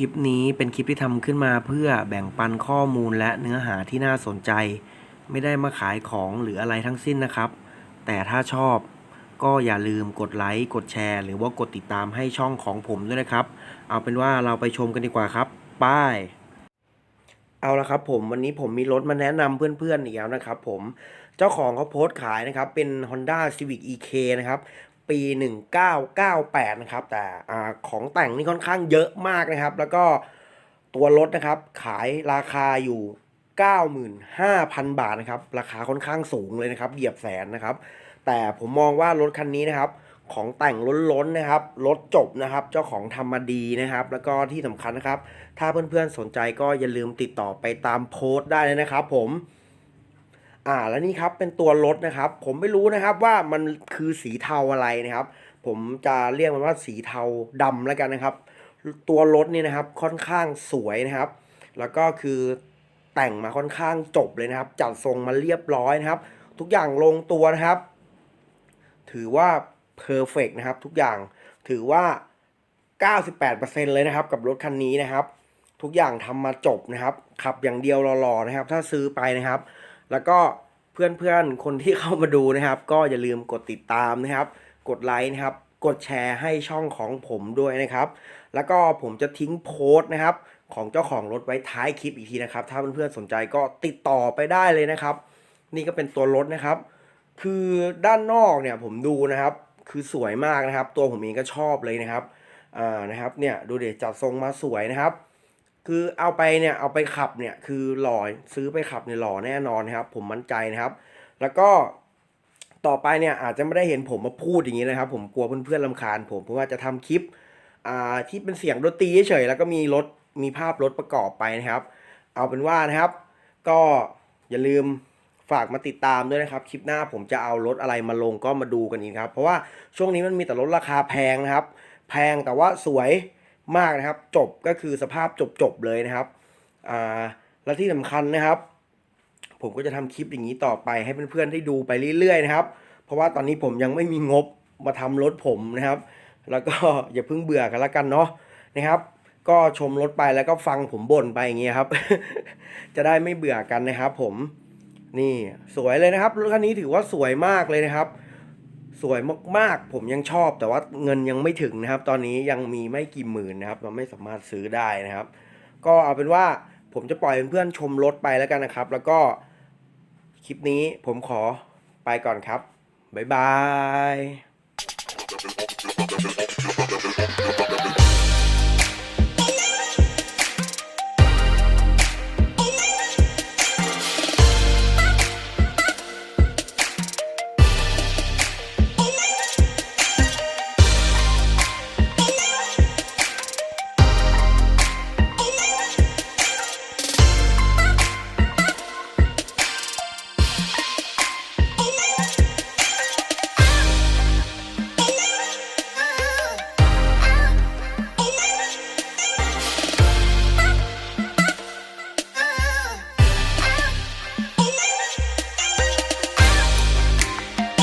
ลิปนี้เป็นคลิปที่ทำขึ้นมาเพื่อแบ่งปันข้อมูลและเนื้อหาที่น่าสนใจ ไม่ได้มาขายของหรืออะไรทั้งสิ้นนะครับ แต่ถ้าชอบก็อย่าลืมกดไลค์กดแชร์ หรือว่ากดติดตามให้ช่องของผมด้วยนะครับ เอาเป็นว่าเราไปชมกันดีกว่าครับป้ายเอาละครับผมวันนี้ผมมีรถมาแนะนำเพื่อนๆอีกแล้วนะครับผมเจ้าของเขาโพสต์ขายนะครับเป็น Honda Civic EK นะครับ ปี 1998 นะครับ แต่อของแต่งนี่ค่อนข้างเยอะมากนะครับ แล้วก็ตัวรถนะครับขายราคาอยู่ 95,000 บาทนะครับ ราคาค่อนข้างสูงเลยนะครับเหยียบแสนนะครับ แต่ผมมองว่ารถคันนี้นะครับ ของแต่งล้นๆนะครับ รถจบนะครับ เจ้าของทำมาดีนะครับ แล้วก็ที่สำคัญนะครับ ถ้าเพื่อนๆสนใจก็อย่าลืมติดต่อไปตามโพสต์ได้เลยนะครับผม อ่าแล้วนี่ครับเป็นตัวรถนะครับ ผมไม่รู้นะครับว่ามันคือสีเทาอะไรนะครับ ผมจะเรียกมันว่าสีเทาดำแล้วกันนะครับ ตัวรถนี่นะครับค่อนข้างสวยนะครับ แล้วก็คือแต่งมาค่อนข้างจบเลยนะครับ จัดทรงมาเรียบร้อยนะครับ ทุกอย่างลงตัวนะครับ ถือว่าเพอร์เฟกนะครับ ทุกอย่างถือว่า 98%เลยนะครับ กับรถคันนี้นะครับ ทุกอย่างทำมาจบนะครับ ขับอย่างเดียวรอๆนะครับ ถ้าซื้อไปนะครับ แล้วก็เพื่อนๆคนที่เข้ามาดูนะครับ ก็อย่าลืมกดติดตามนะครับ กดไลค์นะครับ กดแชร์ให้ช่องของผมด้วยนะครับ แล้วก็ผมจะทิ้งโพสต์นะครับ ของเจ้าของรถไว้ท้ายคลิปอีกทีนะครับ ถ้าเพื่อนๆสนใจก็ติดต่อไปได้เลยนะครับ นี่ก็เป็นตัวรถนะครับ คือด้านนอกเนี่ยผมดูนะครับ คือสวยมากนะครับ ตัวผมเองก็ชอบเลยนะครับอ่านะครับเนี่ยดูเด็จัดทรงมาสวยนะครับ คือเอาไปเนี่ยเอาไปขับเนี่ยคือหล่อซื้อไปขับเนี่ยหล่อแน่นอนนะครับ ผมมั่นใจนะครับ แล้วก็ต่อไปเนี่ยอาจจะไม่ได้เห็นผมมาพูดอย่างนี้นะครับ ผมกลัวเพื่อนๆลำคาญ ผมเพราะว่าจะทำคลิปอ่าที่เป็นเสียงดนตรีเฉยแล้วก็มีรถมีภาพรถประกอบไปนะครับ เอาเป็นว่านะครับ ก็อย่าลืมฝากมาติดตามด้วยนะครับ คลิปหน้าผมจะเอารถอะไรมาลงก็มาดูกันอีกครับ เพราะว่าช่วงนี้มันมีแต่รถราคาแพงนะครับ แพงแต่ว่าสวย มากนะครับ จบก็คือสภาพจบๆเลยนะครับอ่าและที่สำคัญนะครับ ผมก็จะทำคลิปอย่างนี้ต่อไปให้เพื่อนๆได้ดูไปเรื่อยๆนะครับ เพราะว่าตอนนี้ผมยังไม่มีงบมาทำรถผมนะครับ แล้วก็อย่าเพิ่งเบื่อกันละกันเนาะนะครับ ก็ชมรถไปแล้วก็ฟังผมบ่นไปอย่างเงี้ยครับ จะได้ไม่เบื่อกันนะครับ ผมนี่สวยเลยนะครับรถคันนี้ถือว่าสวยมากเลยนะครับ สวยมากๆ ผมยังชอบแต่ว่าเงินยังไม่ถึงนะครับ ตอนนี้ยังมีไม่กี่หมื่นนะครับเราไม่สามารถซื้อได้นะครับ ก็เอาเป็นว่าผมจะปล่อยเพื่อนๆชมรถไปแล้วกันนะครับ แล้วก็คลิปนี้ผมขอไปก่อนครับ บ๊ายบาย